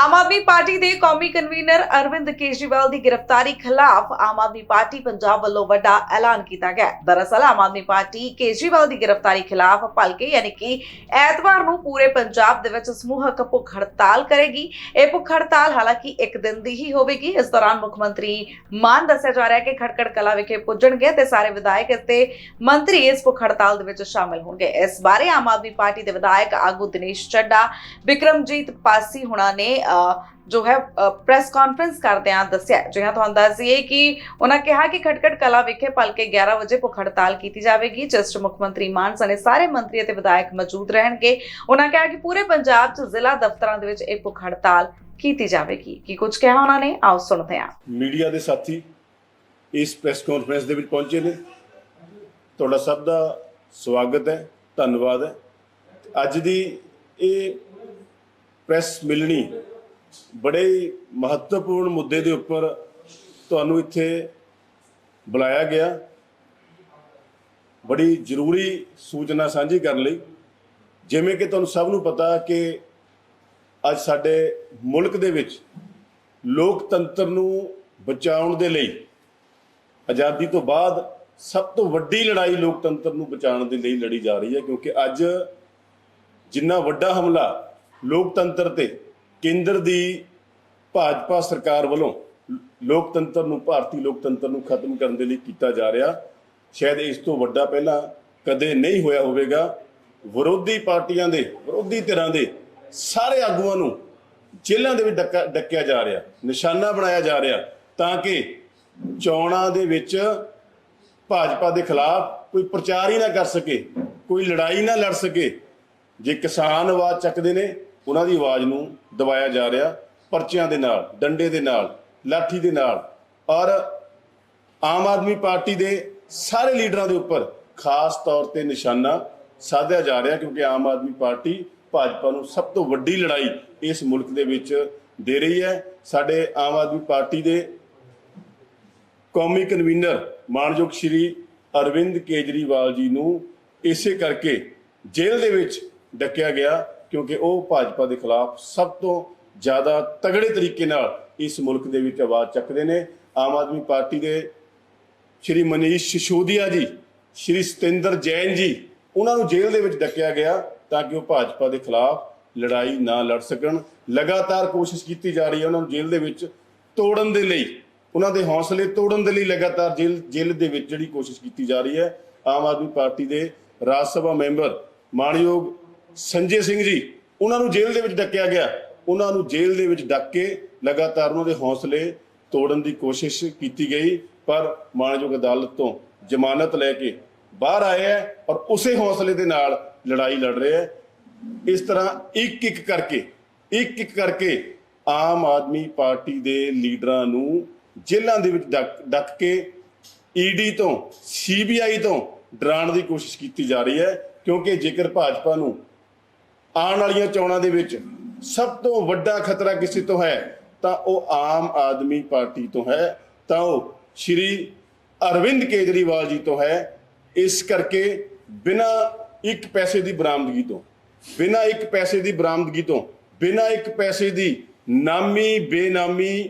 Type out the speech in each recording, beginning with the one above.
Aam Aadmi party ਦੇ ਕੌਮੀ convener Arvind Kejriwal ਦੀ ਗ੍ਰਿਫਤਾਰੀ ਖਿਲਾਫ ਆਮ ਆਦਮੀ ਪਾਰਟੀ ਪੰਜਾਬ ਵੱਲੋਂ ਵੱਡਾ ਐਲਾਨ ਕੀਤਾ ਗਿਆ। ਦਰਅਸਲ ਆਮ ਆਦਮੀ ਪਾਰਟੀ ਕੇਜਰੀਵਾਲ ਦੀ ਗ੍ਰਿਫਤਾਰੀ ਖਿਲਾਫ ਭਲਕੇ ਯਾਨੀ ਕਿ ਐਤਵਾਰ ਨੂੰ ਪੂਰੇ ਪੰਜਾਬ ਦੇ ਵਿੱਚ ਸਮੂਹਕ ਭੁੱਖ ਹੜਤਾਲ ਕਰੇਗੀ। ਇਹ ਭੁੱਖ ਹੜਤਾਲ ਹਾਲਾਂਕਿ ਇੱਕ ਦਿਨ ਦੀ ਹੀ ਹੋਵੇਗੀ। ਇਸ ਦੌਰਾਨ ਮੁੱਖ ਮੰਤਰੀ ਮਾਨ ਦੱਸਿਆ ਜਾ ਰਿਹਾ ਹੈ ਕਿ ਖਟਕੜ ਕਲਾ ਵਿਖੇ ਪੁੱਜਣਗੇ ਤੇ ਸਾਰੇ ਵਿਧਾਇਕ ਅਤੇ ਮੰਤਰੀ ਇਸ ਭੁੱਖ ਹੜਤਾਲ ਦੇ ਵਿੱਚ ਸ਼ਾਮਲ ਹੋਣਗੇ। ਇਸ ਬਾਰੇ ਆਮ ਆਦਮੀ ਪਾਰਟੀ ਦੇ ਵਿਧਾਇਕ ਆਗੂ ਦਿਨੇਸ਼ ਚੱਡਾ, ਬਿਕਰਮਜੀਤ ਪਾਸੀ ਹੁਣਾਂ ਨੇ ਜੋ ਹੈ ਪ੍ਰੈਸ ਕਾਨਫਰੰਸ ਕਰਦਿਆਂ ਦੱਸਿਆ। ਜਿਹਾ ਤੁਹਾਨੂੰ ਦੱਸ ਕਿ ਉਹਨਾਂ ਕਿਹਾ ਕਿ ਖਟਕੜ ਕਲਾ ਵਿਖੇ ਭਲਕੇ 11 ਵਜੇ ਭੁੱਖ ਹੜਤਾਲ ਕੀਤੀ ਜਾਵੇਗੀ। ਜਿਸ ਮੁੱਖ ਮੰਤਰੀ ਮਾਨ ਸਣੇ ਸਾਰੇ ਮੰਤਰੀ ਅਤੇ ਵਿਧਾਇਕ ਮੌਜੂਦ ਰਹਿਣਗੇ। ਉਹਨਾਂ ਕਿਹਾ ਕਿ ਪੂਰੇ ਪੰਜਾਬ 'ਚ ਜ਼ਿਲ੍ਹਾ ਦਫ਼ਤਰਾਂ ਦੇ ਵਿੱਚ ਇਹ ਭੁੱਖ ਹੜਤਾਲ ਕੀਤੀ ਜਾਵੇਗੀ। ਕੀ ਕੁਝ ਕਿਹਾ ਉਹਨਾਂ ਨੇ? ਆਓ ਸੁਣਦੇ ਹਾਂ। ਮੀਡੀਆ ਦੇ ਸਾਥੀ ਇਸ ਪ੍ਰੈਸ ਕਾਨਫਰੰਸ ਦੇ ਵਿੱਚ ਪਹੁੰਚੇ ਨੇ। ਤੁਹਾਡਾ ਸਭ ਦਾ ਸਵਾਗਤ ਹੈ, ਧੰਨਵਾਦ ਹੈ। ਅੱਜ ਦੀ ਇਹ ਪ੍ਰੈਸ ਮਿਲਣੀ ਬੜੇ ਮਹੱਤਵਪੂਰਨ ਮੁੱਦੇ ਦੇ ਉੱਪਰ ਤੁਹਾਨੂੰ ਇੱਥੇ ਬੁਲਾਇਆ ਗਿਆ। ਬੜੀ ਜ਼ਰੂਰੀ ਸੂਚਨਾ ਸਾਂਝੀ ਕਰਨ ਲਈ। ਜਿਵੇਂ ਕਿ ਤੁਹਾਨੂੰ ਸਭ ਨੂੰ ਪਤਾ ਕਿ ਅੱਜ ਸਾਡੇ ਮੁਲਕ ਦੇ ਵਿੱਚ ਲੋਕਤੰਤਰ ਨੂੰ ਬਚਾਉਣ ਦੇ ਲਈ, ਆਜ਼ਾਦੀ ਤੋਂ ਬਾਅਦ ਸਭ ਤੋਂ ਵੱਡੀ ਲੜਾਈ ਲੋਕਤੰਤਰ ਨੂੰ ਬਚਾਉਣ ਦੇ ਲਈ ਲੜੀ ਜਾ ਰਹੀ ਹੈ। ਕਿਉਂਕਿ ਅੱਜ ਜਿੰਨਾ ਵੱਡਾ ਹਮਲਾ ਲੋਕਤੰਤਰ ਤੇ ਕੇਂਦਰ ਦੀ ਭਾਜਪਾ ਸਰਕਾਰ ਵੱਲੋਂ ਲੋਕਤੰਤਰ ਨੂੰ, ਭਾਰਤੀ ਲੋਕਤੰਤਰ ਨੂੰ ਖਤਮ ਕਰਨ ਦੇ ਲਈ ਕੀਤਾ ਜਾ ਰਿਹਾ। ਸ਼ਾਇਦ ਇਸ ਤੋਂ ਵੱਡਾ ਪਹਿਲਾਂ ਕਦੇ ਨਹੀਂ ਹੋਇਆ ਹੋਵੇਗਾ। ਵਿਰੋਧੀ ਪਾਰਟੀਆਂ ਦੇ, ਵਿਰੋਧੀ ਧਿਰਾਂ ਦੇ ਸਾਰੇ ਆਗੂਆਂ ਨੂੰ ਜੇਲ੍ਹਾਂ ਦੇ ਵਿੱਚ ਡੱਕਾ- ਡੱਕਿਆ ਜਾ ਰਿਹਾ, ਨਿਸ਼ਾਨਾ ਬਣਾਇਆ ਜਾ ਰਿਹਾ ਤਾਂ ਕਿ ਚੋਣਾਂ ਦੇ ਵਿੱਚ ਭਾਜਪਾ ਦੇ ਖਿਲਾਫ ਕੋਈ ਪ੍ਰਚਾਰ ਹੀ ਨਾ ਕਰ ਸਕੇ, ਕੋਈ ਲੜਾਈ ਨਾ ਲੜ ਸਕੇ। ਜੇ ਕਿਸਾਨ ਆਵਾਜ਼ ਚੱਕਦੇ ਨੇ ਉਹਨਾਂ ਦੀ ਆਵਾਜ਼ ਨੂੰ ਦਬਾਇਆ ਜਾ ਰਿਹਾ ਪਰਚਿਆਂ ਦੇ ਨਾਲ, ਡੰਡੇ ਦੇ ਨਾਲ, ਲਾਠੀ ਦੇ ਨਾਲ। ਔਰ ਆਮ ਆਦਮੀ ਪਾਰਟੀ ਦੇ ਸਾਰੇ ਲੀਡਰਾਂ ਦੇ ਉੱਪਰ ਖਾਸ ਤੌਰ ਤੇ ਨਿਸ਼ਾਨਾ ਸਾਧਿਆ ਜਾ ਰਿਹਾ ਕਿਉਂਕਿ ਆਮ ਆਦਮੀ ਪਾਰਟੀ ਭਾਜਪਾ ਨੂੰ ਸਭ ਤੋਂ ਵੱਡੀ ਲੜਾਈ ਇਸ ਮੁਲਕ ਦੇ ਵਿੱਚ ਦੇ ਰਹੀ ਹੈ। ਸਾਡੇ ਆਮ ਆਦਮੀ ਪਾਰਟੀ ਦੇ ਕੌਮੀ ਕਨਵੀਨਰ ਮਾਨਯੋਗ ਸ਼੍ਰੀ ਅਰਵਿੰਦ ਕੇਜਰੀਵਾਲ ਜੀ ਨੂੰ ਇਸੇ ਕਰਕੇ ਜੇਲ੍ਹ ਦੇ ਵਿੱਚ ਡੱਕਿਆ ਗਿਆ ਕਿਉਂਕਿ ਉਹ ਭਾਜਪਾ ਦੇ ਖਿਲਾਫ ਸਭ ਤੋਂ ਜ਼ਿਆਦਾ ਤਗੜੇ ਤਰੀਕੇ ਨਾਲ ਇਸ ਮੁਲਕ ਦੇ ਵਿੱਚ ਆਵਾਜ਼ ਚੱਕਦੇ ਨੇ। ਆਮ ਆਦਮੀ ਪਾਰਟੀ ਦੇ ਸ਼੍ਰੀ ਮਨੀਸ਼ ਸਿਸੋਦੀਆ ਜੀ, ਸ਼੍ਰੀ ਸਤਿੰਦਰ ਜੈਨ ਜੀ, ਉਹਨਾਂ ਨੂੰ ਜੇਲ੍ਹ ਦੇ ਵਿੱਚ ਡੱਕਿਆ ਗਿਆ ਤਾਂ ਕਿ ਉਹ ਭਾਜਪਾ ਦੇ ਖਿਲਾਫ ਲੜਾਈ ਨਾ ਲੜ ਸਕਣ। ਲਗਾਤਾਰ ਕੋਸ਼ਿਸ਼ ਕੀਤੀ ਜਾ ਰਹੀ ਹੈ ਉਹਨਾਂ ਨੂੰ ਜੇਲ੍ਹ ਦੇ ਵਿੱਚ ਤੋੜਨ ਦੇ ਲਈ। ਉਹਨਾਂ ਦੇ ਹੌਸਲੇ ਤੋੜਨ ਦੇ ਲਈ ਲਗਾਤਾਰ ਜੇਲ੍ਹ ਜੇਲ੍ਹ ਦੇ ਵਿੱਚ ਜਿਹੜੀ ਕੋਸ਼ਿਸ਼ ਕੀਤੀ ਜਾ ਰਹੀ ਹੈ। ਆਮ ਆਦਮੀ ਪਾਰਟੀ ਦੇ ਰਾਜ ਸਭਾ ਮੈਂਬਰ ਮਾਨਯੋਗ ਸੰਜੇ ਸਿੰਘ ਜੀ, ਉਹਨਾਂ ਨੂੰ ਜੇਲ੍ਹ ਦੇ ਵਿੱਚ ਡੱਕਿਆ ਗਿਆ। ਉਹਨਾਂ ਨੂੰ ਜੇਲ੍ਹ ਦੇ ਵਿੱਚ ਡੱਕ ਕੇ ਲਗਾਤਾਰ ਉਹਨਾਂ ਦੇ ਹੌਸਲੇ ਤੋੜਨ ਦੀ ਕੋਸ਼ਿਸ਼ ਕੀਤੀ ਗਈ, ਪਰ ਮਾਣਯੋਗ ਅਦਾਲਤ ਤੋਂ ਜ਼ਮਾਨਤ ਲੈ ਕੇ ਬਾਹਰ ਆਏ ਹੈ ਔਰ ਉਸੇ ਹੌਸਲੇ ਦੇ ਨਾਲ ਲੜਾਈ ਲੜ ਰਿਹਾ ਹੈ। ਇਸ ਤਰ੍ਹਾਂ ਇੱਕ ਇੱਕ ਕਰਕੇ ਇੱਕ ਇੱਕ ਕਰਕੇ ਆਮ ਆਦਮੀ ਪਾਰਟੀ ਦੇ ਲੀਡਰਾਂ ਨੂੰ ਜੇਲ੍ਹਾਂ ਦੇ ਵਿੱਚ ਡੱਕ ਡੱਕ ਕੇ ਈਡੀ ਤੋਂ ਸੀਬੀਆਈ ਤੋਂ ਡਰਾਉਣ ਦੀ ਕੋਸ਼ਿਸ਼ ਕੀਤੀ ਜਾ ਰਹੀ ਹੈ, ਕਿਉਂਕਿ ਜੇਕਰ ਭਾਜਪਾ ਨੂੰ ਆਉਣ ਵਾਲੀਆਂ ਚੋਣਾਂ ਦੇ ਵਿੱਚ ਸਭ ਤੋਂ ਵੱਡਾ ਖਤਰਾ ਕਿਸੇ ਤੋਂ ਹੈ, ਤਾਂ ਉਹ ਆਮ ਆਦਮੀ ਪਾਰਟੀ ਤੋਂ ਹੈ, ਤਾਂ ਉਹ ਸ਼੍ਰੀ ਅਰਵਿੰਦ ਕੇਜਰੀਵਾਲ ਜੀ ਤੋਂ ਹੈ। ਇਸ ਕਰਕੇ ਬਿਨਾ ਇੱਕ ਪੈਸੇ ਦੀ ਬਰਾਮਦਗੀ ਤੋਂ, ਬਿਨਾ ਇੱਕ ਪੈਸੇ ਦੀ ਬਰਾਮਦਗੀ ਤੋਂ, ਬਿਨਾ ਇੱਕ ਪੈਸੇ ਦੀ ਨਾਮੀ, ਬੇਨਾਮੀ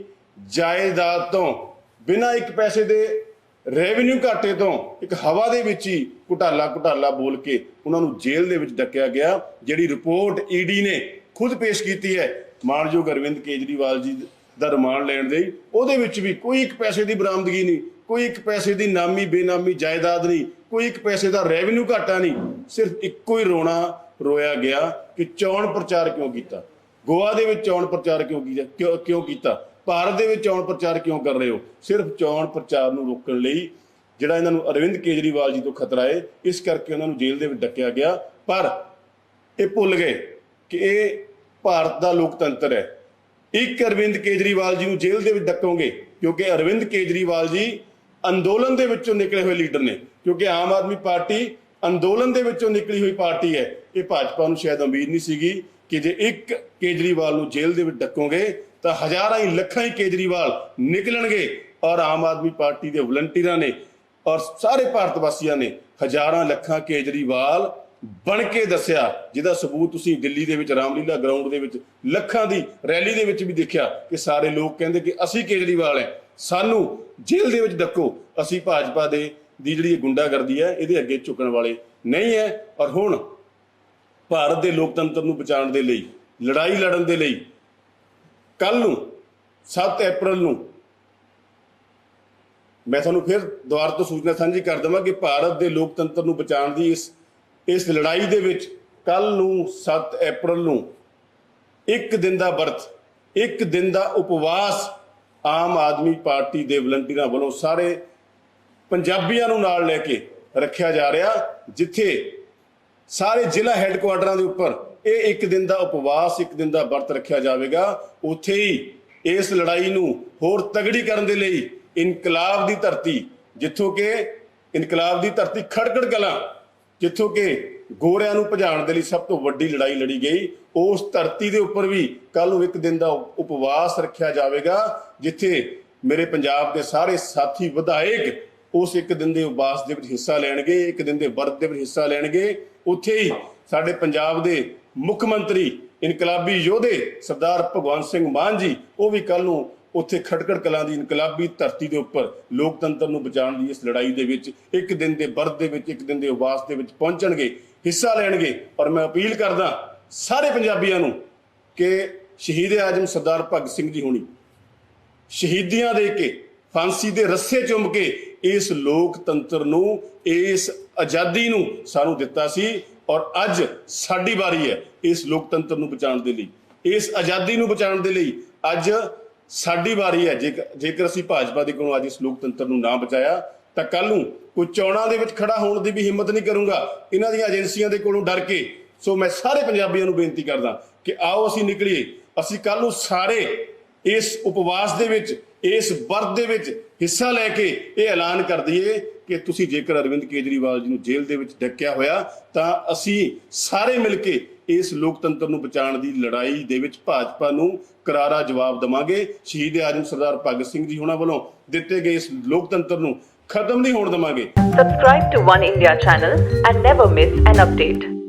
ਜਾਇਦਾਦ ਤੋਂ, ਬਿਨਾ ਇੱਕ ਪੈਸੇ ਦੇ ਰੈਵਨਿਊ ਘਾਟੇ ਤੋਂ, ਇੱਕ ਹਵਾ ਦੇ ਵਿੱਚ ਹੀ ਘੁਟਾਲਾ ਘੁਟਾਲਾ ਬੋਲ ਕੇ ਉਹਨਾਂ ਨੂੰ ਜੇਲ੍ਹ ਦੇ ਵਿੱਚ ਡੱਕਿਆ ਗਿਆ ਜਿਹੜੀ ਰਿਪੋਰਟ ਈਡੀ ਨੇ ਖੁਦ ਪੇਸ਼ ਕੀਤੀ ਹੈ ਮਾਨਯੋਗ ਅਰਵਿੰਦ ਕੇਜਰੀਵਾਲ ਜੀ ਦਾ ਰਿਮਾਂਡ ਲੈਣ ਦੇ ਲਈ, ਉਹਦੇ ਵਿੱਚ ਵੀ ਕੋਈ ਇੱਕ ਪੈਸੇ ਦੀ ਬਰਾਮਦਗੀ ਨਹੀਂ ਕੋਈ ਇੱਕ ਪੈਸੇ ਦੀ ਨਾਮੀ ਬੇਨਾਮੀ ਜਾਇਦਾਦ ਨਹੀਂ ਕੋਈ ਇੱਕ ਪੈਸੇ ਦਾ ਰੈਵਨਿਊ ਘਾਟਾ ਨਹੀਂ ਸਿਰਫ ਇੱਕੋ ਹੀ ਰੋਣਾ ਰੋਇਆ ਗਿਆ ਕਿ ਚੋਣ ਪ੍ਰਚਾਰ ਕਿਉਂ ਕੀਤਾ? ਗੋਆ ਦੇ ਵਿੱਚ ਚੋਣ ਪ੍ਰਚਾਰ ਕਿਉਂ ਕੀਤਾ ਕਿਉਂ ਕਿਉਂ ਕੀਤਾ? ਭਾਰਤ ਦੇ ਵਿੱਚ ਚੋਣ ਪ੍ਰਚਾਰ ਕਿਉਂ ਕਰ ਰਹੇ ਹੋ? ਸਿਰਫ ਚੋਣ ਪ੍ਰਚਾਰ ਨੂੰ ਰੋਕਣ ਲਈ ਜਿਹੜਾ ਇਹਨਾਂ ਨੂੰ ਅਰਵਿੰਦ ਕੇਜਰੀਵਾਲ ਜੀ ਤੋਂ ਖਤਰਾ ਹੈ ਇਸ ਕਰਕੇ ਉਹਨਾਂ ਨੂੰ ਜੇਲ੍ਹ ਦੇ ਵਿੱਚ ਡੱਕਿਆ ਗਿਆ। ਪਰ ਇਹ ਭੁੱਲ ਗਏ ਕਿ ਇਹ ਭਾਰਤ ਦਾ ਲੋਕਤੰਤਰ ਹੈ। ਇੱਕ ਅਰਵਿੰਦ ਕੇਜਰੀਵਾਲ ਜੀ ਨੂੰ ਜੇਲ੍ਹ ਦੇ ਵਿੱਚ ਡੱਕੋਗੇ, ਕਿਉਂਕਿ ਅਰਵਿੰਦ ਕੇਜਰੀਵਾਲ ਜੀ ਅੰਦੋਲਨ ਦੇ ਵਿੱਚੋਂ ਨਿਕਲੇ ਹੋਏ ਲੀਡਰ ਨੇ, ਕਿਉਂਕਿ ਆਮ ਆਦਮੀ ਪਾਰਟੀ ਅੰਦੋਲਨ ਦੇ ਵਿੱਚੋਂ ਨਿਕਲੀ ਹੋਈ ਪਾਰਟੀ ਹੈ। ਇਹ ਭਾਜਪਾ ਨੂੰ ਸ਼ਾਇਦ ਉਮੀਦ ਨਹੀਂ ਸੀਗੀ ਕਿ ਜੇ ਇੱਕ ਕੇਜਰੀਵਾਲ ਨੂੰ ਜੇਲ੍ਹ ਦੇ ਵਿੱਚ ਡੱਕੋਗੇ, ਤਾਂ ਹਜ਼ਾਰਾਂ ਹੀ ਲੱਖਾਂ ਹੀ ਕੇਜਰੀਵਾਲ ਨਿਕਲਣਗੇ ਔਰ ਆਮ ਆਦਮੀ ਪਾਰਟੀ ਦੇ ਵਲੰਟੀਅਰਾਂ ਨੇ ਔਰ ਸਾਰੇ ਭਾਰਤ ਵਾਸੀਆਂ ਨੇ ਹਜ਼ਾਰਾਂ ਲੱਖਾਂ ਕੇਜਰੀਵਾਲ ਬਣ ਕੇ ਦੱਸਿਆ, ਜਿਹਦਾ ਸਬੂਤ ਤੁਸੀਂ ਦਿੱਲੀ ਦੇ ਵਿੱਚ, ਰਾਮਲੀਲਾ ਗਰਾਊਂਡ ਦੇ ਵਿੱਚ, ਲੱਖਾਂ ਦੀ ਰੈਲੀ ਦੇ ਵਿੱਚ ਵੀ ਦੇਖਿਆ ਕਿ ਸਾਰੇ ਲੋਕ ਕਹਿੰਦੇ ਕਿ ਅਸੀਂ ਕੇਜਰੀਵਾਲ ਹੈ। ਸਾਨੂੰ ਜੇਲ੍ਹ ਦੇ ਵਿੱਚ ਡੱਕੋ, ਅਸੀਂ ਭਾਜਪਾ ਦੇ, ਦੀ ਜਿਹੜੀ ਇਹ ਗੁੰਡਾਗਰਦੀ ਹੈ, ਇਹਦੇ ਅੱਗੇ ਝੁਕਣ ਵਾਲੇ ਨਹੀਂ ਹੈ। ਔਰ ਹੁਣ ਭਾਰਤ ਦੇ ਲੋਕਤੰਤਰ ਨੂੰ ਬਚਾਉਣ ਦੇ ਲਈ, ਲੜਾਈ ਲੜਨ ਦੇ ਲਈ ਕੱਲ ਨੂੰ 7 ਅਪ੍ਰੈਲ ਨੂੰ ਮੈਂ ਤੁਹਾਨੂੰ ਫਿਰ ਦੁਬਾਰਾ ਤੋਂ ਸੂਚਨਾ ਸਾਂਝੀ ਕਰ ਦਵਾਂ ਕਿ ਭਾਰਤ ਦੇ ਲੋਕਤੰਤਰ ਨੂੰ ਬਚਾਉਣ ਦੀ ਇਸ ਇਸ ਲੜਾਈ ਦੇ ਵਿੱਚ ਕੱਲ ਨੂੰ 7 ਅਪ੍ਰੈਲ ਨੂੰ ਇੱਕ ਦਿਨ ਦਾ ਵਰਤ, ਇੱਕ ਦਿਨ ਦਾ ਉਪਵਾਸ ਆਮ ਆਦਮੀ ਪਾਰਟੀ ਦੇ ਵਲੰਟੀਅਰਾਂ ਵੱਲੋਂ ਸਾਰੇ ਪੰਜਾਬੀਆਂ ਨੂੰ ਨਾਲ ਲੈ ਕੇ ਰੱਖਿਆ ਜਾ ਰਿਹਾ, ਜਿੱਥੇ ਸਾਰੇ ਜ਼ਿਲ੍ਹਾ ਹੈੱਡਕੁਆਟਰਾਂ ਦੇ ਉੱਪਰ ਇਹ ਇੱਕ ਦਿਨ ਦਾ ਉਪਵਾਸ, ਇੱਕ ਦਿਨ ਦਾ ਵਰਤ ਰੱਖਿਆ ਜਾਵੇਗਾ। ਉੱਥੇ ਹੀ ਇਸ ਲੜਾਈ ਨੂੰ ਹੋਰ ਤਗੜੀ ਕਰਨ ਦੇ ਲਈ ਇਨਕਲਾਬ ਦੀ ਧਰਤੀ, ਜਿੱਥੋਂ ਕਿ ਇਨਕਲਾਬ ਦੀ ਧਰਤੀ ਖੜਕੜ ਕਲਾਂ, ਜਿੱਥੋਂ ਕਿ ਗੋਰਿਆਂ ਨੂੰ ਭਜਾਉਣ ਦੇ ਲਈ ਸਭ ਤੋਂ ਵੱਡੀ ਲੜਾਈ ਲੜੀ ਗਈ, ਉਸ ਧਰਤੀ ਦੇ ਉੱਪਰ ਵੀ ਕੱਲ ਨੂੰ ਇੱਕ ਦਿਨ ਦਾ ਉਪਵਾਸ ਰੱਖਿਆ ਜਾਵੇਗਾ, ਜਿੱਥੇ ਮੇਰੇ ਪੰਜਾਬ ਦੇ ਸਾਰੇ ਸਾਥੀ ਵਿਧਾਇਕ ਉਸ ਇੱਕ ਦਿਨ ਦੇ ਉਪਵਾਸ ਦੇ ਵਿੱਚ ਹਿੱਸਾ ਲੈਣਗੇ, ਇੱਕ ਦਿਨ ਦੇ ਵਰਤ ਦੇ ਵਿੱਚ ਹਿੱਸਾ ਲੈਣਗੇ। ਉੱਥੇ ਹੀ ਸਾਡੇ ਪੰਜਾਬ ਦੇ ਮੁੱਖ ਮੰਤਰੀ, ਇਨਕਲਾਬੀ ਯੋਧੇ ਸਰਦਾਰ ਭਗਵੰਤ ਸਿੰਘ ਮਾਨ ਜੀ, ਉਹ ਵੀ ਕੱਲ ਨੂੰ ਉੱਥੇ ਖਟਕੜ ਕਲਾਂ ਦੀ ਇਨਕਲਾਬੀ ਧਰਤੀ ਦੇ ਉੱਪਰ ਲੋਕਤੰਤਰ ਨੂੰ ਬਚਾਉਣ ਦੀ ਇਸ ਲੜਾਈ ਦੇ ਵਿੱਚ ਇੱਕ ਦਿਨ ਦੇ ਵਰਤ ਦੇ ਵਿੱਚ, ਇੱਕ ਦਿਨ ਦੇ ਉਪਵਾਸ ਦੇ ਵਿੱਚ ਪਹੁੰਚਣਗੇ, ਹਿੱਸਾ ਲੈਣਗੇ। ਔਰ ਮੈਂ ਅਪੀਲ ਕਰਦਾ ਸਾਰੇ ਪੰਜਾਬੀਆਂ ਨੂੰ ਕਿ ਸ਼ਹੀਦ ਆਜਮ ਸਰਦਾਰ ਭਗਤ ਸਿੰਘ ਜੀ ਹੋਣੀ, ਸ਼ਹੀਦੀਆਂ ਦੇ ਕੇ, ਫਾਂਸੀ ਦੇ ਰੱਸੇ ਚੁੰਮ ਕੇ ਇਸ ਲੋਕਤੰਤਰ ਨੂੰ, ਇਸ ਆਜ਼ਾਦੀ ਨੂੰ ਸਾਨੂੰ ਦਿੱਤਾ ਸੀ। ਔਰ ਅੱਜ ਸਾਡੀ ਵਾਰੀ ਹੈ ਇਸ ਲੋਕਤੰਤਰ ਨੂੰ ਬਚਾਉਣ ਦੇ ਲਈ, ਇਸ ਆਜ਼ਾਦੀ ਨੂੰ ਬਚਾਉਣ ਦੇ ਲਈ ਅੱਜ ਸਾਡੀ ਵਾਰੀ ਹੈ ਜੇਕਰ ਜੇਕਰ ਅਸੀਂ ਭਾਜਪਾ ਦੇ ਕੋਲੋਂ ਅੱਜ ਇਸ ਲੋਕਤੰਤਰ ਨੂੰ ਨਾ ਬਚਾਇਆ, ਤਾਂ ਕੱਲ ਨੂੰ ਕੋਈ ਚੋਣਾਂ ਦੇ ਵਿੱਚ ਖੜਾ ਹੋਣ ਦੀ ਵੀ ਹਿੰਮਤ ਨਹੀਂ ਕਰੂੰਗਾ। ਇਹਨਾਂ ਦੀਆਂ ਏਜੰਸੀਆਂ ਦੇ ਕੋਲੋਂ ਡਰ ਕੇ। ਸੋ ਮੈਂ ਸਾਰੇ ਪੰਜਾਬੀਆਂ ਨੂੰ ਬੇਨਤੀ ਕਰਦਾ ਕਿ ਆਓ ਅਸੀਂ ਨਿਕਲੀਏ। ਅਸੀਂ ਕੱਲ ਨੂੰ ਸਾਰੇ ਇਸ ਉਪਵਾਸ ਦੇ ਵਿੱਚ, ਇਸ ਵਰਤ ਦੇ ਵਿੱਚ ਹਿੱਸਾ ਲੈ ਕੇ ਇਹ ਐਲਾਨ ਕਰ ਦਈਏ ਕਿ ਤੁਸੀਂ ਜੇਕਰ ਅਰਵਿੰਦ ਕੇਜਰੀਵਾਲ ਜੀ ਨੂੰ ਜੇਲ੍ਹ ਦੇ ਵਿੱਚ ਡੱਕਿਆ ਹੋਇਆ, ਤਾਂ ਅਸੀਂ ਸਾਰੇ ਮਿਲ ਕੇ ਇਸ ਲੋਕਤੰਤਰ ਨੂੰ ਬਚਾਉਣ ਦੀ ਲੜਾਈ ਦੇ ਵਿੱਚ ਭਾਜਪਾ ਨੂੰ ਕਰਾਰਾ ਜਵਾਬ ਦਵਾਂਗੇ ਸ਼ਹੀਦ ਆਜਮ ਸਰਦਾਰ ਭਗਤ ਸਿੰਘ ਜੀ ਉਹਨਾਂ ਵੱਲੋਂ ਦਿੱਤੇ ਗਏ ਇਸ ਲੋਕਤੰਤਰ ਨੂੰ ਖਤਮ ਨਹੀਂ ਹੋਣ ਦਵਾਂਗੇ Subscribe to One India channel and never miss an update.